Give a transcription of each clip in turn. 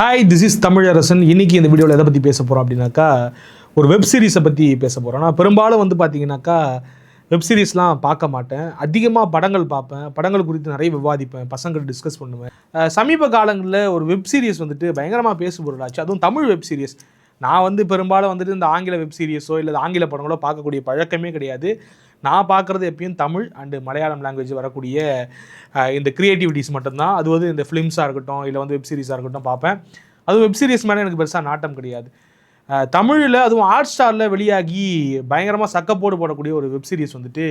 Hi this is Tamilarasan. இன்னைக்கு இந்த வீடியோவில் எதை பற்றி பேச போகிறோம் அப்படின்னாக்கா ஒரு வெப் சீரிஸை பற்றி பேச போகிறோம் நான் பெரும்பாலும் வந்து பார்த்தீங்கன்னாக்கா வெப் சீரிஸ்லாம் பார்க்க மாட்டேன். அதிகமாக படங்கள் பார்ப்பேன். படங்கள் குறித்து நிறைய விவாதிப்பேன். பசங்கள்ட்ட டிஸ்கஸ் பண்ணுவேன். சமீப காலங்களில் ஒரு வெப் சீரிஸ் வந்துட்டு பயங்கரமாக பேசு பொருளாச்சு அதுவும் தமிழ் வெப் சீரிஸ் நான் வந்து பெரும்பாலும் வந்துட்டு இந்த ஆங்கில வெப் சீரிஸோ இல்லை ஆங்கில படங்களோ பார்க்கக்கூடிய பழக்கமே கிடையாது. நான் பார்க்குறது எப்பயும் தமிழ் அண்டு மலையாளம் லாங்குவேஜ் வரக்கூடிய இந்த க்ரியேட்டிவிட்டிஸ் மட்டும்தான். அது வந்து இந்த ஃபிலிம்ஸாக இருக்கட்டும் இல்லை வந்து வெப் சீரிஸாக இருக்கட்டும் பார்ப்பேன். அது வெப் சீரிஸ் மேலே எனக்கு பெருசாக நாட்டம் கிடையாது. தமிழில் அதுவும் ஹாட் ஸ்டாரில் வெளியாகி பயங்கரமாக சக்கப்போடு போடக்கூடிய ஒரு வெப் சீரிஸ் வந்துட்டு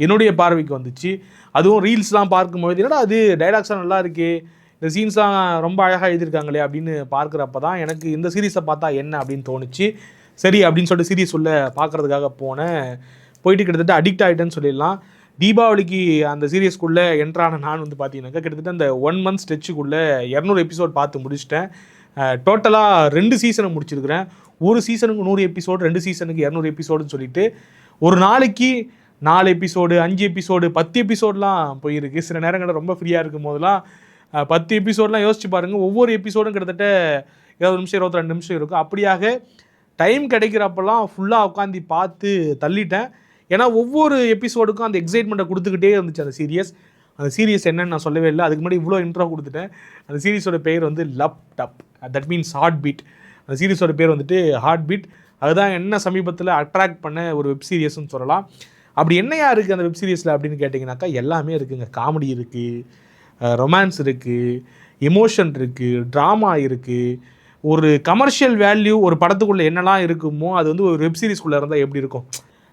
என்னுடைய பார்வைக்கு வந்துச்சு. அதுவும் ரீல்ஸ்லாம் பார்க்கும்போது என்னடா அது டைலாக்ஸ்லாம் நல்லா இருக்கே இந்த சீன்ஸ்லாம் ரொம்ப அழகாக எழுதியிருக்காங்களே அப்படின்னு பார்க்குறப்ப தான் எனக்கு இந்த சீரிஸை பார்த்தா என்ன அப்படின்னு தோணுச்சு. சரி அப்படின்னு சொல்லிட்டு சீரீஸ் உள்ள பார்க்குறதுக்காக போனேன். போயிட்டு கிட்டத்தட்ட அடிக்ட் ஆகிட்டேன்னு சொல்லிடலாம். தீபாவளிக்கு அந்த சீரியஸ்க்குள்ளே என்ட்ரான நான் வந்து பார்த்தீங்கன்னாக்கா கிட்டத்தட்ட அந்த ஒன் மந்த் ஸ்ட்ரெச்சுக்குள்ளே இரநூறு எபிசோட் பார்த்து முடிச்சிட்டேன். டோட்டலாக ரெண்டு சீசனை முடிச்சிருக்கிறேன். ஒரு சீசனுக்கு நூறு எபிசோடு ரெண்டு சீசனுக்கு இரநூறு எபிசோடுன்னு சொல்லிட்டு ஒரு நாளைக்கு நாலு எபிசோடு அஞ்சு எபிசோடு பத்து எபிசோட்லாம் போயிருக்கு. சில நேரங்களில் ரொம்ப ஃப்ரீயாக இருக்கும் போதெல்லாம் பத்து எபிசோட்லாம் யோசிச்சு பாருங்கள் ஒவ்வொரு எபிசோடும் கிட்டத்தட்ட இருபது நிமிஷம் இருபத்தி ரெண்டு நிமிஷம் இருக்கும். அப்படியாக டைம் கிடைக்கிறப்பெல்லாம் ஃபுல்லாக உட்காந்து பார்த்து தள்ளிட்டேன். ஏன்னா ஒவ்வொரு எபிசோடுக்கும் அந்த எக்ஸைட்மெண்ட்டை கொடுத்துக்கிட்டே இருந்துச்சு அந்த சீரியஸ் அந்த சீரியஸ் என்னன்னு நான் சொல்லவே இல்லை. அதுக்கு முன்னாடி இவ்வளோ இன்ட்ரோ கொடுத்துட்டேன். அந்த சீரிஸோட பேர் வந்து lub dub that means heart beat அந்த சீரிஸோட பேர் வந்துட்டு ஹார்ட் பீட் அதுதான் என்ன சமீபத்தில் அட்ராக்ட் பண்ண ஒரு வெப் சீரியஸ்னு சொல்லலாம். அப்படி என்னையா இருக்குது அந்த வெப் சீரிஸில் அப்படின்னு கேட்டிங்கனாக்கா எல்லாமே இருக்குங்க. காமெடி இருக்குது ரொமான்ஸ் இருக்குது எமோஷன் இருக்குது ட்ராமா இருக்குது ஒரு கமர்ஷியல் வேல்யூ ஒரு படத்துக்குள்ளே என்னெல்லாம் இருக்குமோ அது வந்து ஒரு வெப் சீரிஸ்குள்ளே இருந்தால் எப்படி இருக்கும்?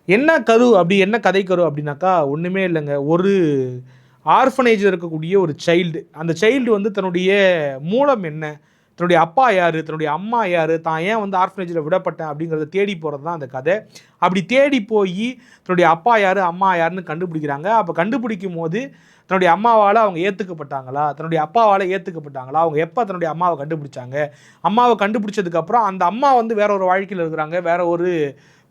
என்ன கரு அப்படி என்ன கதை கரு அப்படின்னாக்கா ஒன்றுமே இல்லைங்க. ஒரு ஆர்ஃபனேஜில் இருக்கக்கூடிய ஒரு சைல்டு அந்த சைல்டு வந்து தன்னுடைய மூலம் என்ன? தன்னுடைய அப்பா யார்? தன்னுடைய அம்மா யார்? தான் ஏன் வந்து ஆர்ஃபனேஜில் விடப்பட்டேன் அப்படிங்கிறத தேடி போகிறது தான் அந்த கதை. அப்படி தேடி போய் தன்னுடைய அப்பா யார் அம்மா யாருன்னு கண்டுபிடிக்கிறாங்க. அப்போ கண்டுபிடிக்கும் போது தன்னுடைய அம்மாவால் அவங்க ஏற்றுக்கப்பட்டாங்களா தன்னுடைய அப்பாவால் ஏற்றுக்கப்பட்டாங்களா அவங்க எப்போ தன்னுடைய அம்மாவை கண்டுபிடிச்சாங்க? அம்மாவை கண்டுபிடிச்சதுக்கப்புறம் அந்த அம்மா வந்து வேற ஒரு வாழ்க்கையில் இருக்கிறாங்க. வேற ஒரு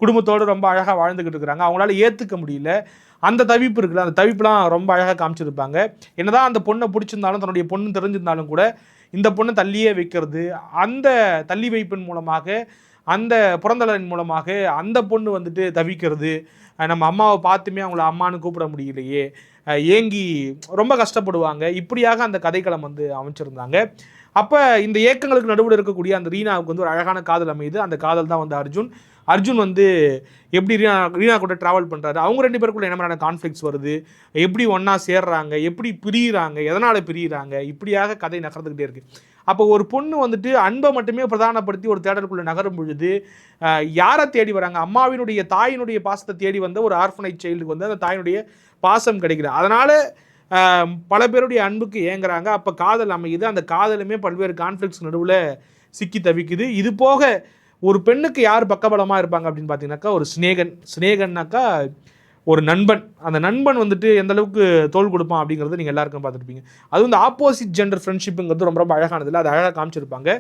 குடும்பத்தோடு ரொம்ப அழகாக வாழ்ந்துக்கிட்டு இருக்கிறாங்க. அவங்களால ஏற்றுக்க முடியல. அந்த தவிப்பு இருக்குல்ல அந்த தவிப்புலாம் ரொம்ப அழகாக காமிச்சிருப்பாங்க. என்னதான் அந்த பொண்ணை பிடிச்சிருந்தாலும் தன்னுடைய பொண்ணு தெரிஞ்சிருந்தாலும் கூட இந்த பொண்ணை தள்ளியே வைக்கிறது அந்த தள்ளி வைப்பின் மூலமாக அந்த புறந்தலின் மூலமாக அந்த பொண்ணு வந்துட்டு தவிக்கிறது நம்ம அம்மாவை பார்த்துமே அவங்கள அம்மான்னு கூப்பிட முடியலையே ஏங்கி ரொம்ப கஷ்டப்படுவாங்க. இப்படியாக அந்த கதைக்களம் வந்து அமைச்சிருந்தாங்க. அப்போ இந்த ஏக்கங்களுக்கு நடுவில் இருக்கக்கூடிய அந்த ரீனாவுக்கு வந்து ஒரு அழகான காதல் அமையுது. அந்த காதல் தான் வந்து அர்ஜுன். அர்ஜுன் வந்து எப்படி ரீனா ரீனா கூட ட்ராவல் பண்ணுறாரு அவங்க ரெண்டு பேருக்குள்ள என்ன மாதிரியான கான்ஃப்ளிக்ஸ் வருது? எப்படி ஒன்றா சேர்றாங்க? எப்படி பிரியிறாங்க? எதனால் பிரியிறாங்க? இப்படியாக கதை நகர்ந்துக்கிட்டே இருக்குது அப்போ ஒரு பொண்ணு வந்துட்டு அன்பை மட்டுமே பிரதானப்படுத்தி ஒரு தேடலுக்குள்ளே நகரும் பொழுது யாரை தேடி வராங்க? அம்மாவினுடைய தாயினுடைய பாசத்தை தேடி வந்த ஒரு ஆர்ஃபனைட் சைல்டுக்கு வந்து அந்த தாயினுடைய பாசம் கிடைக்கிறது அதனால் பல பேருடைய அன்புக்கு ஏங்குறாங்க. அப்போ காதல் அமையுது. அந்த காதலுமே பல்வேறு கான்ஃப்ளிக்ஸ் நடுவில் சிக்கி தவிக்குது. இது போக ஒரு பெண்ணுக்கு யார் பக்கபலமாக இருப்பாங்க அப்படின்னு பார்த்தீங்கன்னாக்கா ஒரு ஸ்நேகன் ஸ்நேகன்னாக்கா ஒரு நண்பன். அந்த நண்பன் வந்துட்டு எந்த அளவுக்கு தோல் கொடுப்பான் அப்படிங்கிறது நீங்கள் எல்லாருக்கும் பார்த்துருப்பீங்க. அதுவும் வந்து ஆப்போசிட் ஜெண்டர் ஃப்ரெண்ட்ஷிப்புங்கிறது ரொம்ப ரொம்ப அழகானது இல்லை? அது அழகாக காமிச்சிருப்பாங்க.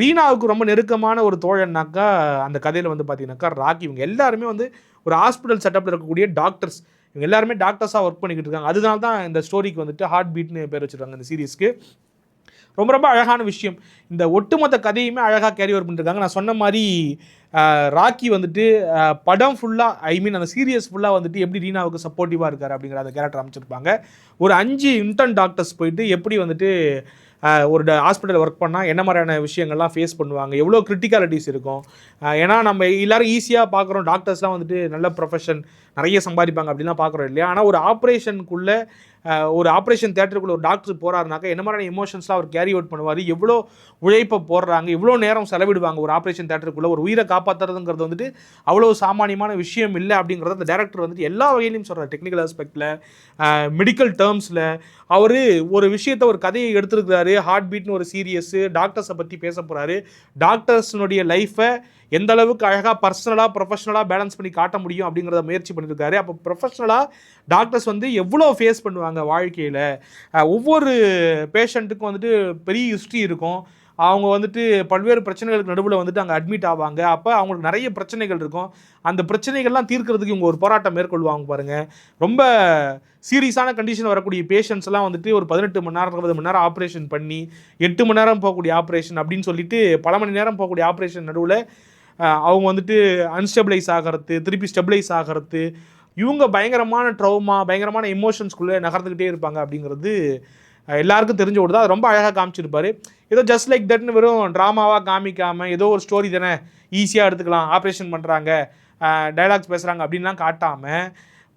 ரீனாவுக்கு ரொம்ப நெருக்கமான ஒரு தோழன்னாக்கா அந்த கதையில் வந்து பார்த்தீங்கன்னாக்கா ராக்கி. இவங்க எல்லாருமே வந்து ஒரு ஹாஸ்பிட்டல் செட்டப்பில் இருக்கக்கூடிய டாக்டர்ஸ் இவங்க எல்லாருமே டாக்டர்ஸாக ஒர்க் பண்ணிக்கிட்டு இருக்காங்க. அதனால தான் இந்த ஸ்டோரிக்கு வந்துட்டு ஹார்ட் பீட்னு பேர் வச்சிருக்காங்க இந்த சீரிஸ்க்கு ரொம்ப ரொம்ப அழகான விஷயம். இந்த ஒட்டுமொத்த கதையுமே அழகாக கேரி ஓவர் பண்ணிருக்காங்க. நான் சொன்ன மாதிரி ராக்கி வந்துட்டு படம் ஃபுல்லாக ஐ மீன் அந்த சீரியஸ் ஃபுல்லாக வந்துட்டு எப்படி ரீனாவுக்கு சப்போர்ட்டிவாக இருக்கார் அப்படிங்கிற அந்த கேரக்டர் அமைச்சிருப்பாங்க. ஒரு அஞ்சு இன்டர்ன் டாக்டர்ஸ் போயிட்டு எப்படி வந்துட்டு ஒரு ஹாஸ்பிட்டல் ஒர்க் பண்ணால் என்ன மாதிரியான விஷயங்கள்லாம் ஃபேஸ் பண்ணுவாங்க எவ்வளோ கிரிட்டிகாலிட்டிஸ் இருக்கும். ஏன்னா நம்ம எல்லாரும் ஈஸியாக பார்க்குறோம் டாக்டர்ஸ்லாம் வந்துட்டு நல்ல ப்ரொஃபஷன் நிறைய சம்பாதிப்பாங்க அப்படிலாம் பார்க்குறோம் இல்லையா? ஆனால் ஒரு ஆப்ரேஷனுக்குள்ளே ஒரு ஆப்ரேஷன் தேட்டருக்குள்ள ஒரு டாக்டர் போறாருனாக்கா என்ன மாதிரியான எமோஷன்ஸ்லாம் அவர் கேரி அவுட் பண்ணுவார்? எவ்வளோ உழைப்பை போடுறாங்க? இவ்வளோ நேரம் செலவிடுவாங்க ஒரு ஆப்ரேஷன் தேட்டருக்குள்ள ஒரு உயிரை காப்பாற்றுறதுங்கிறது வந்துட்டு அவ்வளோ சாமானியமான விஷயம் இல்லை அப்படிங்கிறத அந்த டேரக்டர் வந்துட்டு எல்லா வகையிலையும் சொல்கிறார் டெக்னிக்கல் ஆஸ்பெக்டில் மெடிக்கல் டேர்ம்ஸில் அவர் ஒரு விஷயத்தை ஒரு கதையை எடுத்துருக்கிறாரு. ஹார்ட் பீட்னு ஒரு சீரியஸு டாக்டர்ஸை பற்றி பேச போகிறாரு டாக்டர்ஸ்னுடைய லைஃப்பை எந்த அளவுக்கு அழகாக பர்சனலாக ப்ரொஃபஷனலாக பேலன்ஸ் பண்ணி காட்ட முடியும் அப்படிங்கிறத முயற்சி பண்ணியிருக்காரு அப்போ ப்ரொஃபஷனலாக டாக்டர்ஸ் வந்து எவ்வளோ ஃபேஸ் பண்ணுவாங்க வாழ்க்கையில்? ஒவ்வொரு பேஷண்ட்டுக்கும் வந்துட்டு பெரிய ஹிஸ்ட்ரி இருக்கும். அவங்க வந்துட்டு பல்வேறு பிரச்சனைகளுக்கு நடுவில் வந்துட்டு அங்கே அட்மிட் ஆவாங்க. அப்போ அவங்களுக்கு நிறைய பிரச்சனைகள் இருக்கும். அந்த பிரச்சனைகள்லாம் தீர்க்கறதுக்கு இவங்க ஒரு போராட்டம் மேற்கொள்வாங்க பாருங்கள் ரொம்ப சீரியஸான கண்டிஷன் வரக்கூடிய பேஷண்ட்ஸ் எல்லாம் வந்துட்டு ஒரு பதினெட்டு மணி நேரம் இருபது மணி நேரம் ஆப்ரேஷன் பண்ணி எட்டு மணி நேரம் போகக்கூடிய ஆப்ரேஷன் அப்படின்னு சொல்லிட்டு பல மணி நேரம் போகக்கூடிய ஆப்ரேஷன் நடுவில் அவங்க வந்துட்டு அன்ஸ்டெபிளைஸ் ஆகிறது திருப்பி ஸ்டெபிளைஸ் ஆகிறது இவங்க பயங்கரமான ட்ரௌமா பயங்கரமான எமோஷன்ஸ்குள்ளே நகர்ந்துக்கிட்டே இருப்பாங்க அப்படிங்கிறது எல்லாருக்கும் தெரிஞ்ச ஒரு தான் அது ரொம்ப அழகாக காமிச்சிருப்பார். ஏதோ ஜஸ்ட் லைக் தட்னு வெறும் ட்ராமாவாக காமிக்காமல் ஏதோ ஒரு ஸ்டோரி தானே ஈஸியாக எடுத்துக்கலாம் ஆப்ரேஷன் பண்ணுறாங்க டைலாக்ஸ் பேசுகிறாங்க அப்படின்லாம் காட்டாமல்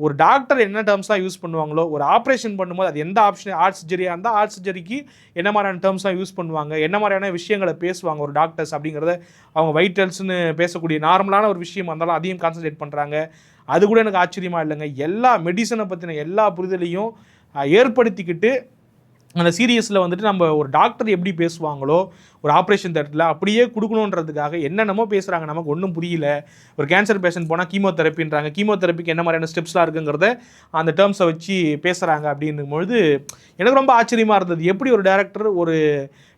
ஒரு டாக்டர் என்ன டேர்ம்ஸ்லாம் யூஸ் பண்ணுவாங்களோ ஒரு ஆப்ரேஷன் பண்ணும்போது அது எந்த ஆப்ஷன் ஆர்ட் சர்ஜரியாக இருந்தால் ஆர்ட் சர்ஜரிக்கு என்ன மாதிரியான டேர்ம்ஸ்லாம் யூஸ் பண்ணுவாங்க என்ன மாதிரியான விஷயங்களை பேசுவாங்க ஒரு டாக்டர்ஸ் அப்படிங்கிறத அவங்க வைட்டல்ஸ்னு பேசக்கூடிய நார்மலான ஒரு விஷயம் இருந்தாலும் அதையும் கான்சன்ட்ரேட் பண்ணுறாங்க அது கூட எனக்கு ஆச்சரியமாக இல்லைங்க. எல்லா மெடிசனை பற்றின எல்லா புரிதலையும் ஏற்படுத்திக்கிட்டு அந்த சீரியஸில் வந்துட்டு நம்ம ஒரு டாக்டர் எப்படி பேசுவாங்களோ ஒரு ஆப்ரேஷன் தேட்டரில் அப்படியே கொடுக்கணுன்றதுக்காக என்னென்னமோ பேசுகிறாங்க நமக்கு ஒன்றும் புரியல. ஒரு கேன்சர் பேஷண்ட் போனால் கீமோதெரப்பின்றாங்க. கீமோதெரப்பிக்கு என்ன மாதிரியான ஸ்டெப்ஸ்லாம் இருக்குங்கிறத அந்த டேர்ம்ஸை வச்சு பேசுகிறாங்க அப்படின்னும் பொழுது எனக்கு ரொம்ப ஆச்சரியமாக இருந்தது. எப்படி ஒரு டேரக்டர் ஒரு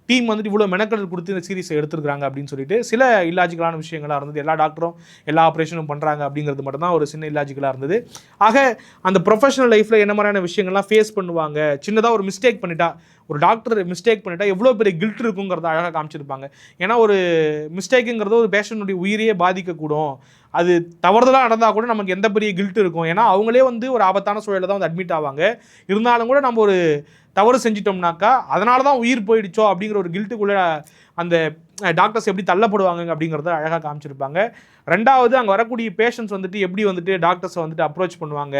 டீம் வந்துட்டு இவ்வளோ மெனக்கடல் கொடுத்து இந்த சீரிஸை எடுத்துருக்காங்க அப்படின்னு சொல்லிட்டு சில இல்லாஜிக்கலான விஷயங்களாக இருந்தது. எல்லா டாக்டரும் எல்லா ஆப்ரேஷனும் பண்ணுறாங்க அப்படிங்கிறது மட்டும்தான் ஒரு சின்ன இல்லாஜிக்கலாக இருந்தது. ஆக அந்த ப்ரொஃபஷனல் லைஃப்பில் என்ன மாதிரியான விஷயங்கள்லாம் ஃபேஸ் பண்ணுவாங்க? சின்னதாக ஒரு மிஸ்டேக் பண்ணிட்டா ஒரு டாக்டர் மிஸ்டேக் பண்ணிட்டா எவ்வளோ பெரிய கில்ட் இருக்குங்கிறத அழகாக காமிச்சிருப்பாங்க. ஏன்னா ஒரு மிஸ்டேக்குங்கிறது ஒரு பேஷண்ட்டுடைய உயிரையே பாதிக்கக்கூடும். அது தவறுதலாக நடந்தால் கூட நமக்கு எந்த பெரிய கில்ட் இருக்கும்? ஏன்னா அவங்களே வந்து ஒரு ஆபத்தான சூழலில் தான் வந்து அட்மிட் ஆவாங்க. இருந்தாலும் கூட நம்ம ஒரு தவறு செஞ்சிட்டோம்னாக்கா அதனால தான் உயிர் போயிடுச்சோ அப்படிங்கிற ஒரு கில்ட்டுக்குள்ளே அந்த டாக்டர்ஸ் எப்படி தள்ளப்படுவாங்க அப்படிங்கிறத அழகாக காமிச்சிருப்பாங்க. ரெண்டாவது அங்கே வரக்கூடிய பேஷண்ட்ஸ் வந்துட்டு எப்படி வந்துட்டு டாக்டர்ஸை வந்துட்டு அப்ரோச் பண்ணுவாங்க?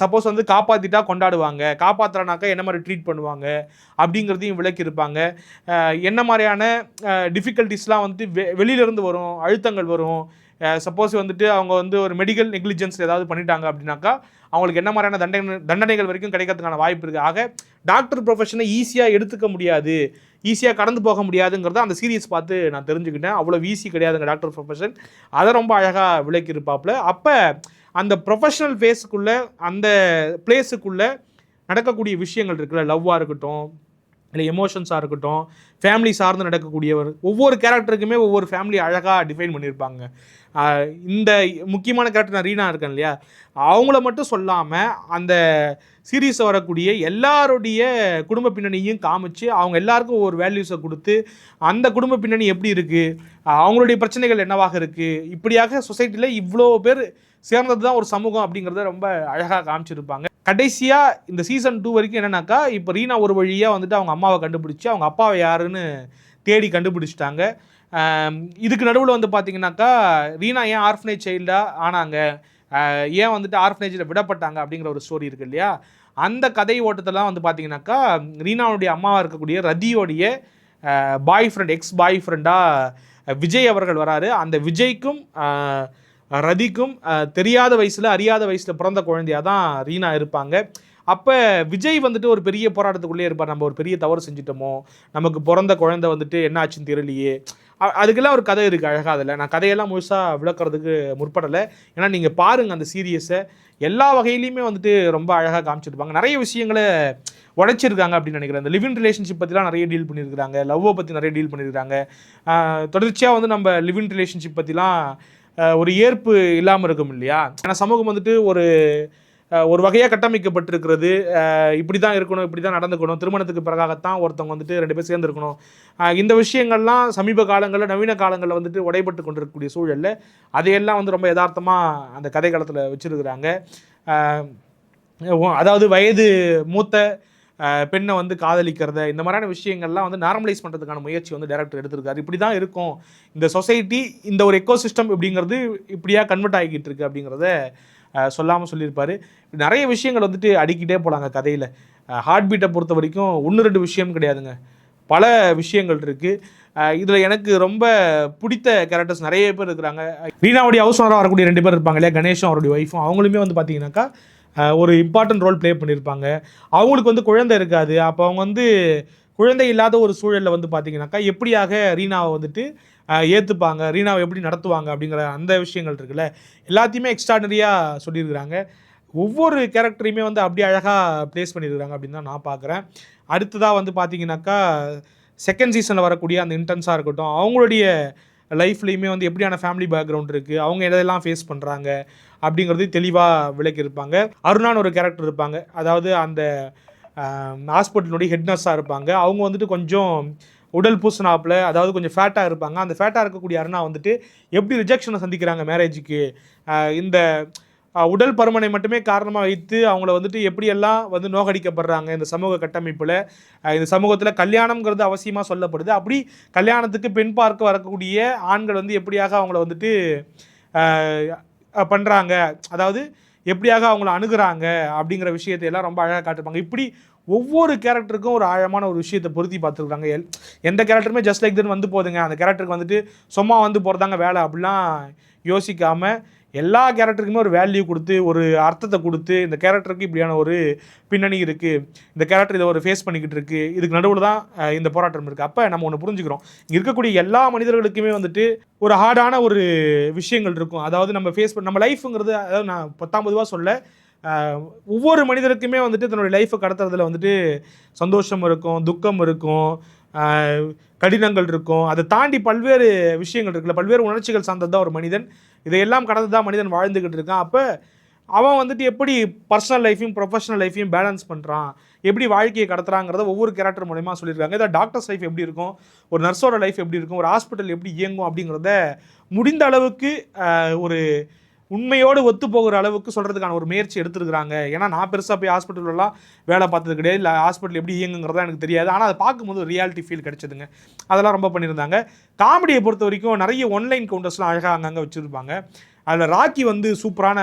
சப்போஸ் வந்து காப்பாற்றிட்டா கொண்டாடுவாங்க. காப்பாற்றுறனாக்கா என்ன மாதிரி ட்ரீட் பண்ணுவாங்க? அப்படிங்கிறதையும் விளக்கியிருப்பாங்க. என்ன மாதிரியான டிஃபிகல்ட்டிஸ்லாம் வந்துட்டு வெ வெளியிலேருந்து வரும்? அழுத்தங்கள் வரும்? சப்போஸ் வந்துட்டு அவங்க வந்து ஒரு மெடிக்கல் நெக்லிஜென்ஸ் ஏதாவது பண்ணிட்டாங்க அப்படின்னாக்கா அவங்களுக்கு என்ன மாதிரியான தண்டனை தண்டனைகள் வரைக்கும் கிடைக்கிறதுக்கான வாய்ப்பு இருக்குது ஆக டாக்டர் ப்ரொஃபஷனை ஈஸியாக எடுத்துக்க முடியாது. ஈஸியாக கடந்து போக முடியாதுங்கிறத அந்த சீரியஸ் பார்த்து நான் தெரிஞ்சுக்கிட்டேன். அவ்வளோ ஈஸி கிடையாதுங்க டாக்டர் ப்ரொஃபஷன் அதை ரொம்ப அழகாக விளக்கியிருப்பாப்புல. அப்போ அந்த ப்ரொஃபஷனல் ஃபேஸுக்குள்ளே அந்த பிளேஸுக்குள்ளே நடக்கக்கூடிய விஷயங்கள் இருக்குல்ல. லவ்வாக இருக்கட்டும் இல்லை எமோஷன்ஸாக இருக்கட்டும் ஃபேமிலி சார்ந்து நடக்கக்கூடியவர் ஒவ்வொரு கேரக்டருக்குமே ஒவ்வொரு ஃபேமிலி அழகாக டிஃபைன் பண்ணியிருப்பாங்க. இந்த முக்கியமான கேரக்டர் நான் ரீனா இருக்கேன் இல்லையா? அவங்கள மட்டும் சொல்லாமல் அந்த சீரீஸில் வரக்கூடிய எல்லாருடைய குடும்ப பின்னணியும் காமிச்சு அவங்க எல்லாருக்கும் ஒரு வேல்யூஸை கொடுத்து அந்த குடும்ப பின்னணி எப்படி இருக்குது அவங்களுடைய பிரச்சனைகள் என்னவாக இருக்குது இப்படியாக சொசைட்டியில் இவ்வளோ பேர் சேர்ந்தது தான் ஒரு சமூகம் அப்படிங்கிறத ரொம்ப அழகாக காமிச்சிருப்பாங்க. கடைசியாக இந்த சீசன் டூ வரைக்கும் என்னன்னாக்கா இப்போ ரீனா ஒரு வழியாக வந்துட்டு அவங்க அம்மாவை கண்டுபிடிச்சி அவங்க அப்பாவை யாருன்னு தேடி கண்டுபிடிச்சிட்டாங்க. இதுக்கு நடுவில் வந்து பார்த்தீங்கன்னாக்கா ரீனா ஏன் ஆர்ஃபனேஜ் சைல்டாக ஆனாங்க? ஏன் வந்துட்டு ஆர்ஃபனேஜில் விடப்பட்டாங்க அப்படிங்கிற ஒரு ஸ்டோரி இருக்கு இல்லையா? அந்த கதை ஓட்டத்தெல்லாம் வந்து பார்த்தீங்கன்னாக்கா ரீனாவுடைய அம்மாவாக இருக்கக்கூடிய ரதியோடைய பாய் ஃப்ரெண்ட் எக்ஸ் பாய் ஃப்ரெண்டாக விஜய் அவர்கள் வராரு. அந்த விஜய்க்கும் ரதிக்கும் தெரியாத வயசில் அறியாத வயசில் பிறந்த குழந்தையாக தான் ரீனா இருப்பாங்க. அப்போ விஜய் வந்துட்டு ஒரு பெரிய போராட்டத்துக்குள்ளே இருப்பார். நம்ம ஒரு பெரிய தவறு செஞ்சிட்டோமோ? நமக்கு பிறந்த குழந்தை வந்துட்டு என்ன ஆச்சுன்னு தெரியலையே. அதுக்கெல்லாம் ஒரு கதை இருக்குது அழகாக அதில். நான் கதையெல்லாம் முழுசாக விளக்குறதுக்கு முற்படலை. ஏன்னா நீங்கள் பாருங்கள் அந்த சீரியஸை. எல்லா வகையிலையுமே வந்துட்டு ரொம்ப அழகாக காமிச்சிருப்பாங்க. நிறைய விஷயங்களை உடைச்சிருக்காங்க அப்படின்னு நினைக்கிறேன். இந்த லிவிங் ரிலேஷன்ஷிப் பற்றிலாம் நிறைய டீல் பண்ணியிருக்கிறாங்க லவ்வை பற்றி நிறைய டீல் பண்ணியிருக்காங்க தொடர்ச்சியாக வந்து நம்ம லிவிங் ரிலேஷன்ஷிப் பற்றிலாம் ஒரு ஏற்பு இல்லாமல் இருக்கும் இல்லையா? ஏன்னா சமூகம் வந்துட்டு ஒரு ஒரு வகையாக கட்டமைக்கப்பட்டிருக்கிறது. இப்படி தான் இருக்கணும் இப்படி தான் நடந்துக்கணும். திருமணத்துக்கு பிறகாகத்தான் ஒருத்தவங்க வந்துட்டு ரெண்டு பேர் சேர்ந்துருக்கணும். இந்த விஷயங்கள்லாம் சமீப காலங்களில் நவீன காலங்களில் வந்துட்டு உடைபட்டு கொண்டிருக்கக்கூடிய சூழலில் அதையெல்லாம் வந்து ரொம்ப யதார்த்தமாக அந்த கதை காலத்தில் வச்சுருக்குறாங்க அதாவது வயது மூத்த பெண்ணை வந்து காதலிக்கிறத இந்த மாதிரியான விஷயங்கள்லாம் வந்து நார்மலைஸ் பண்ணுறதுக்கான முயற்சி வந்து டேரக்டர் எடுத்திருக்காரு. இப்படி தான் இருக்கும். இந்த சொசைட்டி இந்த ஒரு எக்கோசிஸ்டம் இப்படிங்கிறது இப்படியா கன்வெர்ட் ஆகிக்கிட்டு இருக்கு அப்படிங்கிறத சொல்லாமல் சொல்லியிருப்பார். நிறைய விஷயங்கள் வந்துட்டு அடிக்கிட்டே போகலாங்க கதையில். ஹார்ட் பீட்டை பொறுத்த வரைக்கும் ஒன்று ரெண்டு விஷயம் கிடையாதுங்க. பல விஷயங்கள் இருக்குது இதில் எனக்கு ரொம்ப பிடித்த கேரக்டர்ஸ் நிறைய பேர் இருக்கிறாங்க. ரீனாவுடைய ஹவுஸ் ஓனராக வரக்கூடிய ரெண்டு பேர் இருப்பாங்க இல்லையா? கணேஷும் அவருடைய ஒய்ஃபும் அவங்களுமே வந்து பார்த்தீங்கன்னாக்கா ஒரு இம்பார்ட்டன்ட் ரோல் ப்ளே பண்ணியிருப்பாங்க. அவங்களுக்கு வந்து குழந்தை இருக்காது. அப்போ அவங்க வந்து குழந்தை இல்லாத ஒரு சூழலில் வந்து பார்த்தீங்கன்னாக்கா எப்படியாக ரீனாவை வந்துட்டு ஏற்றுப்பாங்க ரீனாவை எப்படி நடத்துவாங்க அப்படிங்கிற அந்த விஷயங்கள் இருக்குல்ல. எல்லாத்தையுமே எக்ஸ்ட்ராடனரியாக சொல்லியிருக்கிறாங்க. ஒவ்வொரு கேரக்டரையுமே வந்து அப்படியே அழகாக ப்ளேஸ் பண்ணியிருக்கிறாங்க அப்படின்னு தான் நான் பார்க்குறேன். அடுத்ததாக வந்து பார்த்தீங்கன்னாக்கா செகண்ட் சீசனில் வரக்கூடிய அந்த இன்டென்ஸாக இருக்கட்டும் அவங்களுடைய லைஃப்லேயுமே வந்து எப்படியான ஃபேமிலி பேக்ரவுண்ட் இருக்குது அவங்க எதெல்லாம் ஃபேஸ் பண்ணுறாங்க அப்படிங்கிறது தெளிவாக விளக்கியிருப்பாங்க. அருணான்னு ஒரு கேரக்டர் இருப்பாங்க. அதாவது அந்த ஹாஸ்பிட்டலுடைய ஹெட் நர்ஸாக இருப்பாங்க. அவங்க வந்துட்டு கொஞ்சம் உடல் பூசணாப்பில் அதாவது கொஞ்சம் ஃபேட்டாக இருப்பாங்க. அந்த ஃபேட்டாக இருக்கக்கூடிய அருணா வந்துட்டு எப்படி ரிஜெக்ஷனை சந்திக்கிறாங்க மேரேஜுக்கு இந்த உடல் பருமனை மட்டுமே காரணமாக வைத்து அவங்கள வந்துட்டு எப்படியெல்லாம் வந்து நோகடிக்கப்படுறாங்க இந்த சமூக கட்டமைப்பில்? இந்த சமூகத்தில் கல்யாணம்ங்கிறது அவசியமாக சொல்லப்படுது. அப்படி கல்யாணத்துக்கு பெண் பார்க்க வரக்கூடிய ஆண்கள் வந்து எப்படியாக அவங்கள வந்துட்டு பண்ணுறாங்க அதாவது எப்படியாக அவங்கள அணுகிறாங்க? அப்படிங்கிற விஷயத்தை எல்லாம் ரொம்ப அழகாக காட்டிருப்பாங்க இப்படி ஒவ்வொரு கேரக்டருக்கும் ஒரு ஆழமான ஒரு விஷயத்தை பொருத்தி பார்த்துருக்காங்க எல் எந்த கேரக்டருமே ஜஸ்ட் லைக் தன் வந்து போதுங்க. அந்த கேரக்டருக்கு வந்துட்டு சும்மா வந்து போகிறதாங்க வேலை. அப்படிலாம் யோசிக்காமல் எல்லா கேரக்டருக்குமே ஒரு வேல்யூ கொடுத்து ஒரு அர்த்தத்தை கொடுத்து இந்த கேரக்டருக்கு இப்படியான ஒரு பின்னணி இருக்குது இந்த கேரக்டர் இதை ஒரு ஃபேஸ் பண்ணிக்கிட்டு இருக்குது இதுக்கு நடுவில் தான் இந்த போராட்டம் இருக்குது அப்போ நம்ம ஒன்று புரிஞ்சுக்கிறோம். இங்கே இருக்கக்கூடிய எல்லா மனிதர்களுக்குமே வந்துட்டு ஒரு ஹார்டான ஒரு விஷயங்கள் இருக்கும். அதாவது நம்ம ஃபேஸ் பண்ண நம்ம லைஃப்புங்கிறது அதாவது நான் பத்தாம் பொதுவாக சொல்ல ஒவ்வொரு மனிதருக்குமே வந்துட்டு தன்னுடைய லைஃப்பை கடத்துறதுல வந்துட்டு சந்தோஷம் இருக்கும் துக்கம் இருக்கும் கடினங்கள் இருக்கும். அதை தாண்டி பல்வேறு விஷயங்கள் இருக்குல்ல பல்வேறு உணர்ச்சிகள் சார்ந்தது தான் ஒரு மனிதன். இதையெல்லாம் கடந்து தான் மனிதன் வாழ்ந்துக்கிட்டு இருக்கான். அப்போ அவன் வந்துட்டு எப்படி பர்சனல் லைஃபையும் ப்ரொஃபஷனல் லைஃப்பையும் பேலன்ஸ் பண்ணுறான் எப்படி வாழ்க்கையை கடத்துறாங்கிறத ஒவ்வொரு கேரக்டர் மூலயமா சொல்லியிருக்காங்க. இதை டாக்டர்ஸ் லைஃப் எப்படி இருக்கும்? ஒரு நர்ஸோட லைஃப் எப்படி இருக்கும்? ஒரு ஹாஸ்பிட்டல் எப்படி இயங்கும் அப்படிங்கிறத முடிந்த அளவுக்கு ஒரு உண்மையோடு ஒத்து போகிற அளவுக்கு சொல்கிறதுக்கான ஒரு முயற்சி எடுத்துருக்காங்க ஏன்னா நான் பெருசாக போய் ஹாஸ்பிட்டல்லாம் வேலை பார்த்தது கிடையாது. இல்லை ஹாஸ்பிட்டல் எப்படி இயங்குங்கிறதா எனக்கு தெரியாது. ஆனால் அதை பார்க்கும்போது ஒரு ரியாலிட்டி ஃபீல் கிடைச்சதுங்க. அதெல்லாம் ரொம்ப பண்ணியிருந்தாங்க. காமெடியை பொறுத்த வரைக்கும் நிறைய ஒன்லைன் கவுண்டர்ஸ்லாம் அழகாக அங்கங்கே வச்சுருப்பாங்க. அதில் ராக்கி வந்து சூப்பரான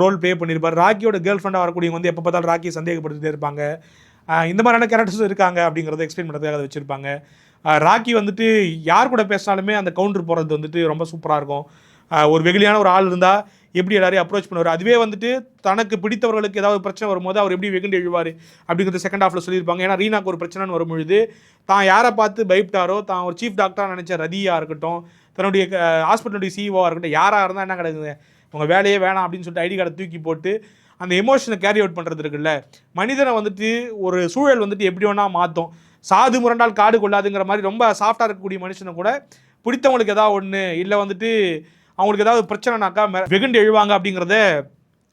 ரோல் ப்ளே பண்ணியிருப்பார். ராக்கியோட கேர்ள் ஃப்ரெண்டாக வரக்கூடியவங்க வந்து எப்போ பார்த்தாலும் ராக்கியை சந்தேகப்படுத்திட்டே இருப்பாங்க. இந்த மாதிரியான கேரக்டர்ஸும் இருக்காங்க அப்படிங்கிறத எக்ஸ்பிளைன் பண்ணுறதுக்காக அதை வச்சுருப்பாங்க. ராக்கி வந்துட்டு யார் கூட பேசினாலுமே அந்த கவுண்டர் போகிறது வந்துட்டு ரொம்ப சூப்பராக இருக்கும். ஒரு வெகுளியான ஒரு ஆள் இருந்தால் எப்படி எல்லாரையும் அப்ரோச் பண்ணுவார்? அதுவே வந்துட்டு தனக்கு பிடித்தவர்களுக்கு ஏதாவது பிரச்சனை வரும்போது அவர் எப்படி வெகுண்டு எழுவார் அப்படிங்கிறது செகண்ட் ஹாஃபில் சொல்லியிருப்பாங்க. ஏன்னா ரீனாக்கு ஒரு பிரச்சனைன்னு வரும்பொழுது தான் யாரை பார்த்து பயப்பட்டாரோ தான் ஒரு சீஃப் டாக்டராக நினச்ச ரதியாக இருக்கட்டும் தன்னுடைய ஹாஸ்பிட்டலுடைய சிஇஓவாக இருக்கட்டும் யாராக இருந்தால் என்ன கிடக்குது உங்கள் வேலையே வேணாம் அப்படின்னு சொல்லிட்டு ஐடி கார்டை தூக்கி போட்டு அந்த எமோஷனை கேரி அவுட் பண்ணுறது இருக்குல்ல? மனிதனை வந்துட்டு ஒரு சூழல் வந்துட்டு எப்படி வேணால் மாற்றும் சாது முரண்டால் காடு கொள்ளாதுங்கிற மாதிரி ரொம்ப சாஃப்டாக இருக்கக்கூடிய மனுஷனை கூட பிடித்தவங்களுக்கு ஏதாவது ஒன்று இல்லை வந்துட்டு அவங்களுக்கு ஏதாவது பிரச்சனைனாக்கா வெகுண்டு எழுவாங்க அப்படிங்கிறத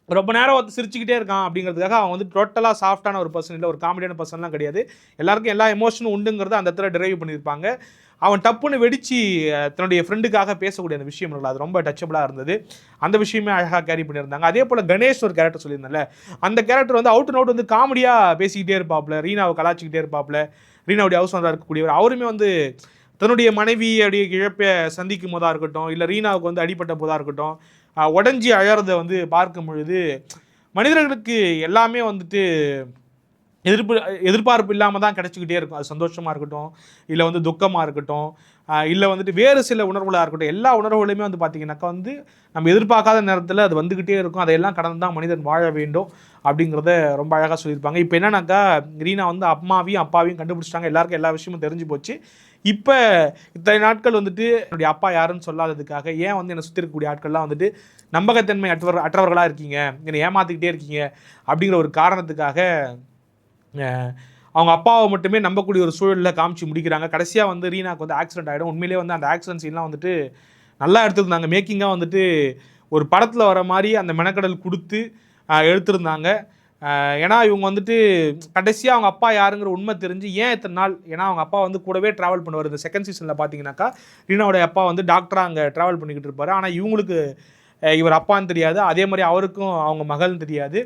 ரொம்ப நேரம் வந்து சிரிச்சுக்கிட்டே இருக்கான் அப்படிங்கிறதுக்காக அவன் வந்து டோட்டலாக சாஃப்டான ஒரு பர்சன் இல்லை ஒரு காமெடியான பர்சன்லாம் கிடையாது. எல்லாருக்கும் எல்லா எமோஷனும் உண்டுங்கிறத அந்த இடத்துல டிரைவ் பண்ணியிருப்பாங்க. அவன் டப்புன்னு வெடித்து தன்னுடைய ஃப்ரெண்டுக்காக பேசக்கூடிய அந்த விஷயம் இருக்குல்ல, அது ரொம்ப டச்சபிளாக இருந்தது. அந்த விஷயமே அழகாக கேரி பண்ணியிருந்தாங்க. அதே போல் கணேஷ் ஒரு கேரக்டர் சொல்லியிருந்தேன்ல அந்த கேரக்டர் வந்து அவுட் அண்ட் அவுட் வந்து காமெடியாக பேசிக்கிட்டே இருப்பாப்ல. ரீனாவை கலாச்சிக்கிட்டே இருப்பாப்ல. ரீனாவுடைய ஹவுஸ் ஓனராக இருக்கக்கூடியவர். அவருமே வந்து தன்னுடைய மனைவியுடைய இழப்பை சந்திக்கும் போதாக இருக்கட்டும் இல்லை ரீனாவுக்கு வந்து அடிபட்ட போதாக இருக்கட்டும் உடஞ்சி அழகிறத அழறதை வந்து பார்க்கும் பொழுது மனிதர்களுக்கு எல்லாமே வந்துட்டு எதிர்ப்பு எதிர்பார்ப்பு இல்லாமல் தான் கிடச்சிக்கிட்டே இருக்கும். அது சந்தோஷமாக இருக்கட்டும் இல்லை வந்து துக்கமாக இருக்கட்டும் இல்லை வந்துட்டு வேறு சில உணர்வுகளாக இருக்கட்டும். எல்லா உணர்வுகளையுமே வந்து பார்த்திங்கனாக்கா வந்து நம்ம எதிர்பார்க்காத நேரத்தில் அது வந்துக்கிட்டே இருக்கும். அதையெல்லாம் கடந்து தான் மனிதன் வாழ வேண்டும் அப்படிங்கிறத ரொம்ப அழகாக சொல்லியிருப்பாங்க. இப்போ என்னன்னாக்கா ரீனா வந்து அம்மாவையும் அப்பாவையும் கண்டுபிடிச்சிட்டாங்க. எல்லாருக்கும் எல்லா விஷயமும் தெரிஞ்சு போச்சு. இப்போ இத்தனை நாட்கள் வந்துட்டு என்னுடைய அப்பா யாருன்னு சொல்லாததுக்காக ஏன் வந்து என்னை சுற்றி இருக்கக்கூடிய ஆட்கள்லாம் வந்துட்டு நம்பகத்தன்மை அற்றவர் அற்றவர்களாக இருக்கீங்க? என்னை ஏமாற்றிக்கிட்டே இருக்கீங்க? அப்படிங்கிற ஒரு காரணத்துக்காக அவங்க அப்பாவை மட்டுமே நம்பக்கூடிய ஒரு சூழலில் காமிச்சு முடிக்கிறாங்க. கடைசியாக வந்து ரீனாக்கு வந்து ஆக்சிடென்ட் ஆகிடும் உண்மையிலே வந்து அந்த ஆக்சிடென்ட் சீன்லாம் வந்துட்டு நல்லா எடுத்திருந்தாங்க. மேக்கிங்காக வந்துட்டு ஒரு படத்தில் வர மாதிரி அந்த மெனக்கடல் கொடுத்து எடுத்திருந்தாங்க. ஏன்னா இவங்க வந்துட்டு கடைசியாக அவங்க அப்பா யாருங்கிற உண்மை தெரிஞ்சு ஏன் இத்தனை நாள் ஏன்னா அவங்க அப்பா வந்து கூடவே ட்ராவல் பண்ணுவார். இந்த செகண்ட் சீசனில் பார்த்தீங்கன்னாக்கா ரீனாவுடைய அப்பா வந்து டாக்டராக அங்கே ட்ராவல் பண்ணிக்கிட்டு இருப்பார். ஆனால் இவங்களுக்கு இவர் அப்பான்னு தெரியாது. அதே மாதிரி அவருக்கும் அவங்க மகள்னு தெரியாது.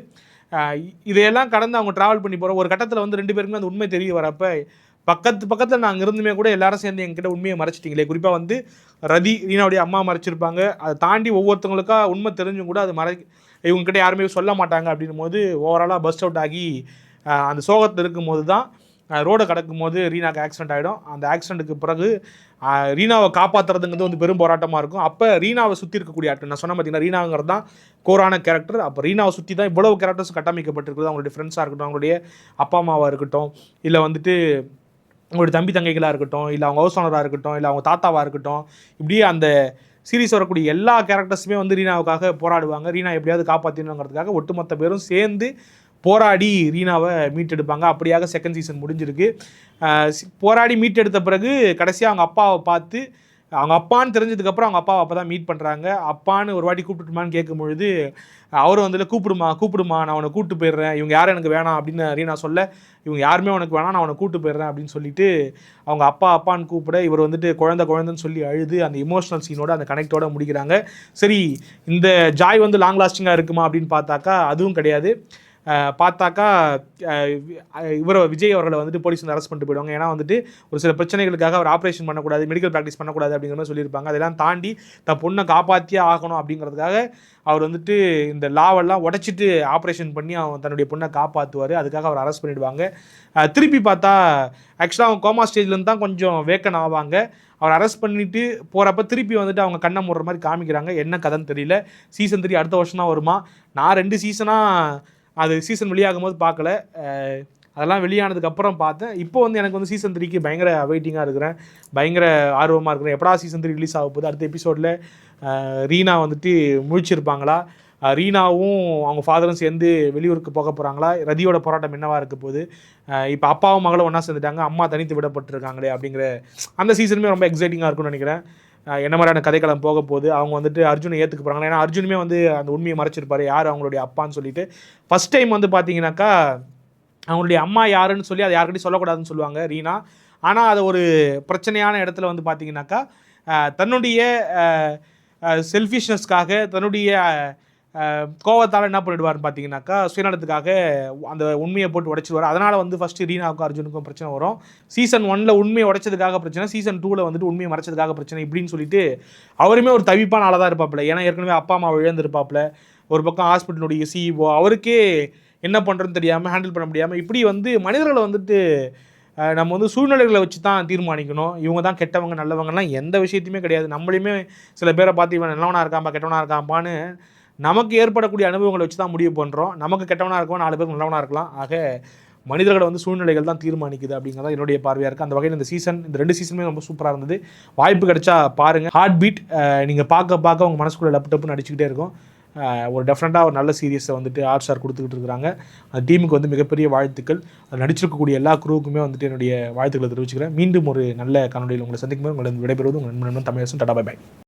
இதையெல்லாம் கடந்து அவங்க ட்ராவல் பண்ணி போகிற ஒரு கட்டத்தில் வந்து ரெண்டு பேருக்குமே அந்த உண்மை தெரிய வரப்போ பக்கத்து பக்கத்தில் நாங்கள் இருந்துமே கூட எல்லாரும் சேர்ந்து எங்ககிட்ட உண்மையை மறைச்சிட்டிங்களே. குறிப்பாக வந்து ரதி ரீனாவுடைய அம்மா மறைச்சிருப்பாங்க. அதை தாண்டி ஒவ்வொருத்தவங்களுக்கா உண்மை தெரிஞ்சும் கூட அது மறை இவங்ககிட்ட யாருமே சொல்ல மாட்டாங்க அப்படின்னும் போது ஓவராலாக பஸ்ட் அவுட் ஆகி அந்த சோகத்தில் இருக்கும்போது தான் ரோடை கடக்கும் போது ரீனாக்கு ஆக்சிடென்ட் ஆகிடும் அந்த ஆக்சிடென்ட்டுக்கு பிறகு ரீனாவை காப்பாற்றுறதுங்கிறது வந்து பெரும் போராட்டமாக இருக்கும். அப்போ ரீனாவை சுற்றி இருக்கக்கூடிய ஆட்கள் நான் சொன்ன பார்த்தீங்கன்னா ரீனாங்கிறது தான் கோரான கேரக்டர் அப்போ ரீனாவை சுற்றி தான் இவ்வளவு கேரக்டர்ஸ் கட்டமைக்கப்பட்டிருக்குது அவங்களுடைய ஃப்ரெண்ட்ஸாக இருக்கட்டும் அவங்களுடைய அப்பா அம்மாவாக இருக்கட்டும் இல்லை வந்துட்டு உங்களுடைய தம்பி தங்கைகளாக இருக்கட்டும் இல்லை அவங்க ஹவுஸ் ஓனராக இருக்கட்டும் இல்லை அவங்க தாத்தாவாக இருக்கட்டும் இப்படியே அந்த சீரீஸ் வரக்கூடிய எல்லா கேரக்டர்ஸுமே வந்து ரீனாவுக்காக போராடுவாங்க. ரீனா எப்படியாவது காப்பாற்றணுங்கிறதுக்காக ஒட்டுமொத்த பேரும் சேர்ந்து போராடி ரீனாவை மீட்டெடுப்பாங்க. அப்படியாக செகண்ட் சீசன் முடிஞ்சிருக்கு. போராடி மீட்டெடுத்த பிறகு கடைசியாக அவங்க அப்பாவை பார்த்து அவங்க அப்பான்னு தெரிஞ்சதுக்கப்புறம் அவங்க அப்பாவை அப்போ தான் மீட் பண்ணுறாங்க அப்பான்னு ஒரு வாட்டி கூப்பிட்டுட்டுமான்னு கேட்கும் பொழுது அவரும் வந்து கூப்பிடுமா கூப்பிடுமா நான் அவனை கூப்பிட்டு போயிடுறேன். இவங்க யாரும் எனக்கு வேணாம் அப்படின்னு ரீனா சொல்ல இவங்க யாருமே உனக்கு வேணாம் நான் அவனை கூப்பிட்டு போயிடுறேன் அப்படின்னு சொல்லிட்டு அவங்க அப்பா அப்பான்னு கூப்பிட இவர் வந்துட்டு குழந்தை குழந்தைன்னு சொல்லி அழுது அந்த இமோஷனல் சீனோட அந்த கனெக்டோட முடிக்கிறாங்க. சரி இந்த ஜாய் வந்து லாங் லாஸ்டிங்காக இருக்குமா அப்படின்னு பார்த்தாக்கா அதுவும் கிடையாது. பார்த்தாக்கா இவரை விஜய் அவர்களை வந்துட்டு போலீஸ் வந்து அரெஸ்ட் பண்ணிட்டு போயிடுவாங்க. ஏன்னா வந்துட்டு ஒரு சில பிரச்சனைகளுக்காக அவர் ஆப்ரேஷன் பண்ணக்கூடாது மெடிக்கல் ப்ராக்டிஸ் பண்ணக்கூடாது அப்படிங்கிற மாதிரி சொல்லியிருப்பாங்க. அதெல்லாம் தாண்டி தன் பொண்ணை காப்பாற்றியே ஆகணும் அப்படிங்கிறதுக்காக அவர் வந்துட்டு இந்த லாவெல்லாம் உடச்சிட்டு ஆப்ரேஷன் பண்ணி அவன் தன்னுடைய பொண்ணை காப்பாற்றுவார் அதுக்காக அவர் அரெஸ்ட் பண்ணிடுவாங்க. திருப்பி பார்த்தா ஆக்சுவலாக அவங்க கோமா ஸ்டேஜ்லேருந்து தான் கொஞ்சம் வேக்கன் ஆவாங்க. அவர் அரெஸ்ட் பண்ணிட்டு போகிறப்ப திருப்பி வந்துட்டு அவங்க கண்ணை மூடுற மாதிரி காமிக்கிறாங்க. என்ன கதைன்னு தெரியல. சீசன் த்ரீ அடுத்த வருஷம் தான் வருமா? நான் ரெண்டு சீசனாக அது சீசன் வெளியாகும் போது பார்க்கல அதெல்லாம் வெளியானதுக்கப்புறம் பார்த்தேன். இப்போ வந்து எனக்கு வந்து சீசன் த்ரீக்கு பயங்கர வெயிட்டிங்காக இருக்கிறேன். பயங்கர ஆர்வமாக இருக்கிறேன். எப்படா சீசன் த்ரீ ரிலீஸ் ஆக போகுது? அடுத்த எபிசோடில் ரீனா வந்துட்டு முழிச்சிருப்பாங்களா? ரீனாவும் அவங்க ஃபாதரும் சேர்ந்து வெளியூருக்கு போக போகிறாங்களா ரதியோட போராட்டம் என்னவாக இருக்க போகுது? இப்போ அப்பாவும் மகளும் ஒன்றா சேர்ந்துட்டாங்க. அம்மா தனித்து விடப்பட்டிருக்காங்களே அப்படிங்கிற அந்த சீசனுமே ரொம்ப எக்ஸைட்டிங்காக இருக்கும்னு நினைக்கிறேன். என்ன மாதிரியான கதைக்களம் போக போகுது அவங்க வந்துட்டு அர்ஜுனை ஏற்றுக்க போகிறாங்க ஏன்னா அர்ஜுனுமே வந்து அந்த உண்மையை மறைச்சிருப்பாரு. யார் அவங்களுடைய அப்பான்னு சொல்லிட்டு. ஃபஸ்ட் டைம் வந்து பார்த்தீங்கன்னாக்கா அவங்களுடைய அம்மா யாருன்னு சொல்லி அதை யாருக்கிட்டையும் சொல்லக்கூடாதுன்னு சொல்லுவாங்க ரீனா. ஆனால் அது ஒரு பிரச்சனையான இடத்துல வந்து பார்த்தீங்கன்னாக்கா தன்னுடைய செல்ஃபிஷ்னஸ்க்காக தன்னுடைய கோவத்தால் என்ன பண்ணிடுவார்னு பார்த்தீங்கன்னாக்கா சுயநலத்துக்காக அந்த உண்மையை போட்டு உடைச்சிடுவார். அதனால் வந்து ஃபஸ்ட்டு ரீனாவுக்கும் அர்ஜுனுக்கும் பிரச்சனை வரும். சீசன் ஒனில் உண்மையை உடைச்சதுக்காக பிரச்சனை சீசன் டூவில் வந்துட்டு உண்மையை மறைச்சதுக்காக பிரச்சனை இப்படின்னு சொல்லிட்டு அவருமே ஒரு தவிப்பான ஆளாக தான் இருப்பாப்புல. ஏன்னா ஏற்கனவே அப்பா அம்மா இழந்திருப்பாப்புல. ஒரு பக்கம் ஹாஸ்பிட்டலுடைய சிஇஓ அவருக்கே என்ன பண்ணுறதுன்னு தெரியாமல் ஹேண்டில் பண்ண முடியாமல் இப்படி வந்து மனிதர்களை வந்துட்டு நம்ம வந்து சூழ்நிலைகளை வச்சு தான் தீர்மானிக்கணும். இவங்க தான் கெட்டவங்க நல்லவங்கலாம் எந்த விஷயத்தையுமே கிடையாது. நம்மளையுமே சில பேரை பார்த்து இவன் நல்லவனாக இருக்காம்பா கெட்டவனாக இருக்காம்பான்னு நமக்கு ஏற்படக்கூடிய அனுபவங்களை வச்சு தான் முடிவு பண்ணுறோம் நமக்கு கெட்டவனாக இருக்கும் நாலு பேருக்கு நல்லவனாக இருக்கலாம். ஆக மனிதர்களை வந்து சூழ்நிலைகள் தான் தீர்மானிக்குது அப்படிங்கிறத என்னுடைய பார்வையாக இருக்குது அந்த வகையில் இந்த சீசன் இந்த ரெண்டு சீசனுமே ரொம்ப சூப்பராக இருந்தது. வாய்ப்பு கிடைச்சா பாருங்கள் ஹார்ட் பீட் நீங்கள் பார்க்க பார்க்க உங்கள் மனசுக்குள்ளே லப் டப்புன்னு அடிச்சுக்கிட்டே இருக்கும். ஒரு டெஃபினட்டாக ஒரு நல்ல சீரியஸை வந்துட்டு ஹாட் ஸ்டார் கொடுத்துக்கிட்டு இருக்கிறாங்க அந்த டீமுக்கு வந்து மிகப்பெரிய வாழ்த்துக்கள். அது நடிச்சிருக்கக்கூடிய எல்லா குரூவுக்குமே வந்துட்டு என்னுடைய வாழ்த்துக்களை தெரிவிச்சுக்கிறேன். மீண்டும் ஒரு நல்ல காணொலியில் உங்களை சந்திக்கும் போது உங்களை விடைபெறுவது உங்கள் நண்பன் தமிழரசன். டடா பை பை